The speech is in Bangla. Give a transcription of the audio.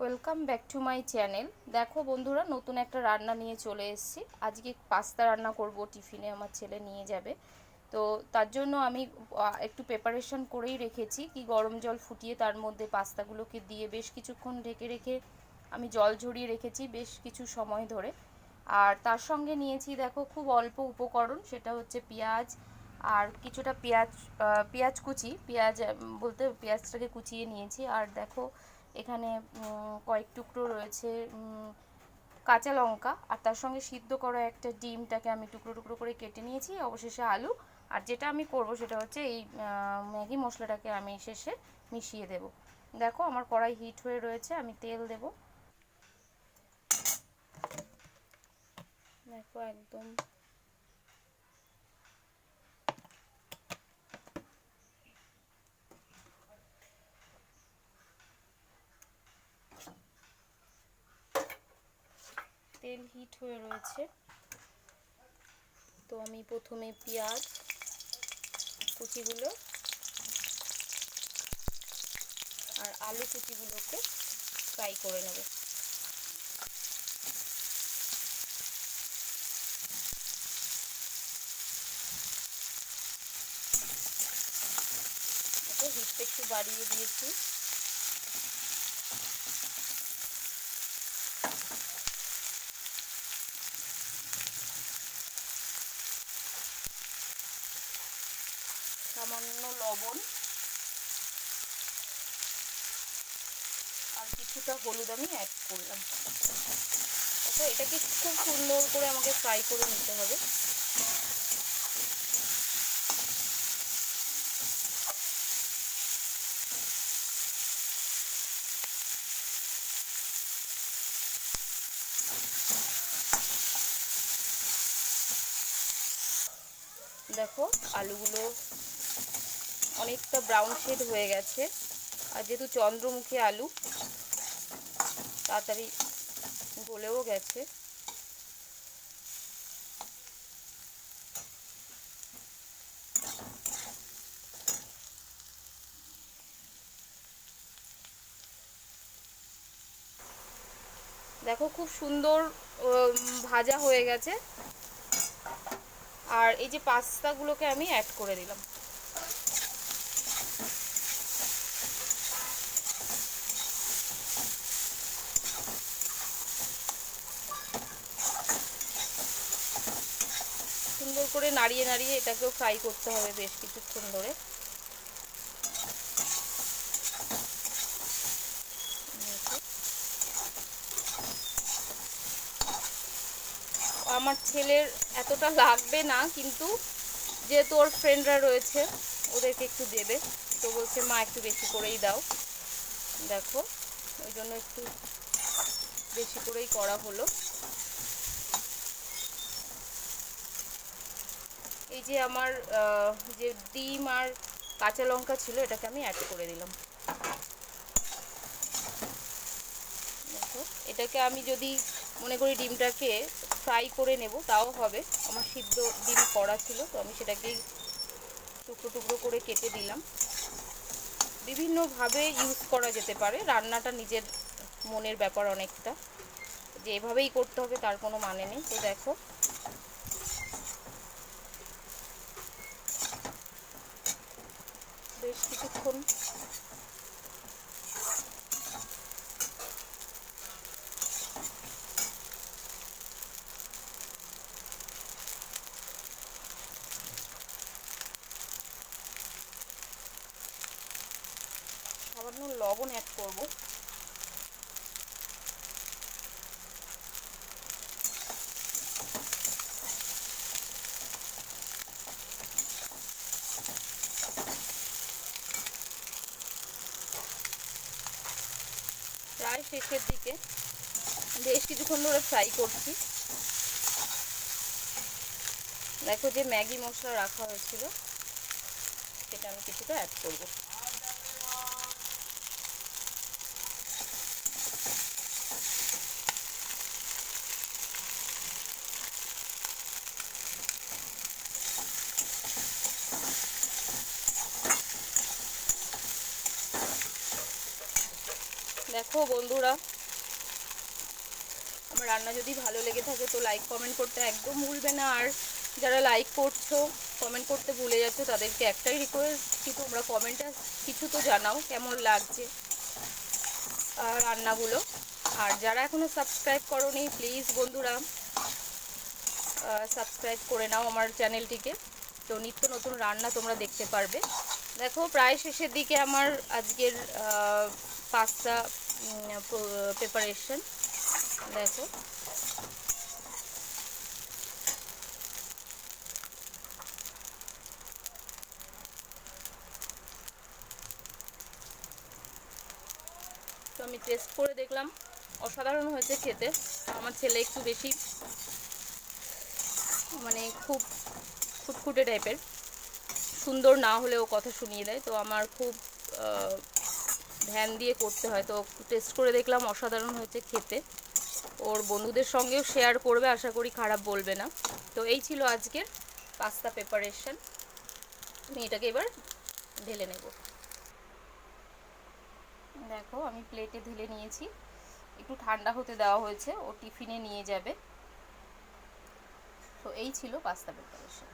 Welcome back to my channel. দেখো বন্ধুরা, নতুন একটা রান্না নিয়ে চলে এসেছি। আজকে পাস্তা রান্না করব, টিফিনে আমার ছেলে নিয়ে যাবে। তো তার জন্য আমি একটু প্রিপারেশন করেই রেখেছি। কি গরম জল ফুটিয়ে তার মধ্যে পাস্তাগুলোকে দিয়ে বেশ কিছুক্ষণ ঢেকে রেখে আমি জল ঝরিয়ে রেখেছি বেশ কিছু সময় ধরে। আর তার সঙ্গে নিয়েছি, দেখো, খুব অল্প উপকরণ, সেটা হচ্ছে পেঁয়াজ আর কিছুটা পেঁয়াজ পেঁয়াজ কুচি। পেঁয়াজ বলতে পেঁয়াজটাকে কুচিয়ে নিয়েছি। আর দেখো এখানে কয়েক টুকরো রয়েছে কাঁচা লঙ্কা, আর তার সঙ্গে সিদ্ধ করা একটা ডিমটাকে আমি টুকরো টুকরো করে কেটে নিয়েছি, অবশেষে আলু, আর যেটা আমি করব সেটা হচ্ছে এই ম্যাগি মশলাটাকে আমি শেষে মিশিয়ে দেব। দেখো আমার কড়াই হিট হয়ে রয়েছে, আমি তেল দেব। দেখো একদম তেল হিট হয়ে রয়েছে। তো আমি প্রথমে পেঁয়াজ, কুচিগুলো, আর আলু কুচিগুলোকে ফ্রাই করে নেব। হিটটা একটু বাড়িয়ে দিয়েছি। সামান্য লবণ আর কিছুটা হলুদ আমি অ্যাড করলাম। ওকে এটাকে খুব সুন্দর করে আমাকে ফ্রাই করে নিতে হবে। দেখো, আলুগুলো অনেকটা ব্রাউন শেড হয়ে গেছে। আর যেহেতু চন্দ্রমুখী আলু, তাড়াতাড়ি গলেও গেছে। দেখো খুব সুন্দর ভাজা হয়ে গেছে। আর এই যে পাস্তাগুলোকে আমি অ্যাড করে দিলাম সুন্দর করে নাড়িয়ে নাড়িয়ে এটাকেও ফ্রাই করতে হবে বেশ কিছুক্ষণ ধরে। আমার ছেলের এতটা লাগবে না, কিন্তু যেহেতু ওর ফ্রেন্ডরা রয়েছে, ওদেরকে একটু দেবে। তো বলছে, মা, একটু বেশি করেই দাও। দেখো, ওই জন্য একটু বেশি করেই করা হলো। এই যে আমার যে ডিম আর কাঁচা লঙ্কা ছিল, এটাকে আমি অ্যাড করে দিলাম। দেখো, এটাকে আমি যদি মনে করি ডিমটাকে ফ্রাই করে নেব, তাও হবে। আমার সিদ্ধ ডিম করা ছিল, তো আমি সেটাকেই টুকরো টুকরো করে কেটে দিলাম। বিভিন্নভাবে ইউজ করা যেতে পারে, রান্নাটা নিজের মনের ব্যাপার অনেকটা। যে এভাবেই করতে হবে, তার কোনো মানে নেই। তো দেখো বেশ কিছুক্ষণ। লবণ অ্যাড করব প্রায় শেষের দিকে। বেশ কিছুক্ষণ ধরে ফ্রাই করছি। দেখো যে ম্যাগি মশলা রাখা হয়েছিল, সেটা আমি কিছুটা অ্যাড করব। দেখো বন্ধুরা, আমার রান্না যদি ভালো লেগে থাকে তো লাইক কমেন্ট করতে একদম ভুলবে না। আর যারা লাইক করছ কমেন্ট করতে ভুলে যাচ্ছ, তাদেরকে একটাই রিকোয়েস্ট কি তোমরা কমেন্টে কিছু তো জানাও কেমন লাগছে রান্নাগুলো। আর যারা এখনও সাবস্ক্রাইব করোনি প্লিজ বন্ধুরা সাবস্ক্রাইব করে নাও আমার চ্যানেলটিকে তো নিত্য নতুন রান্না তোমরা দেখতে পারবে। দেখো, প্রায় শেষের দিকে আমার আজকের পাস্তা প্রিপারেশন দেখো। তো আমি টেস্ট করে দেখলাম, অসাধারণ হয়েছে খেতে। আমার ছেলে একটু বেশি মানে খুব খুটখুটে টাইপের সুন্দর না হলেও কথা শুনিয়ে দেয়, তো আমার খুব ধ্যান দিয়ে করতে হয়। তো টেস্ট করে দেখলাম, অসাধারণ হয়েছে খেতে। ওর বন্ধুদের সঙ্গেও শেয়ার করবে, আশা করি খারাপ বলবে না। তো এই ছিল আজকের পাস্তা প্রিপারেশন আমি এটাকে এবার ঢেলে নেব। দেখো, আমি প্লেটে ঢেলে নিয়েছি। একটু ঠান্ডা হতে দেওয়া হয়েছে, ও টিফিনে নিয়ে যাবে। তো এই ছিল পাস্তা প্রিপারেশন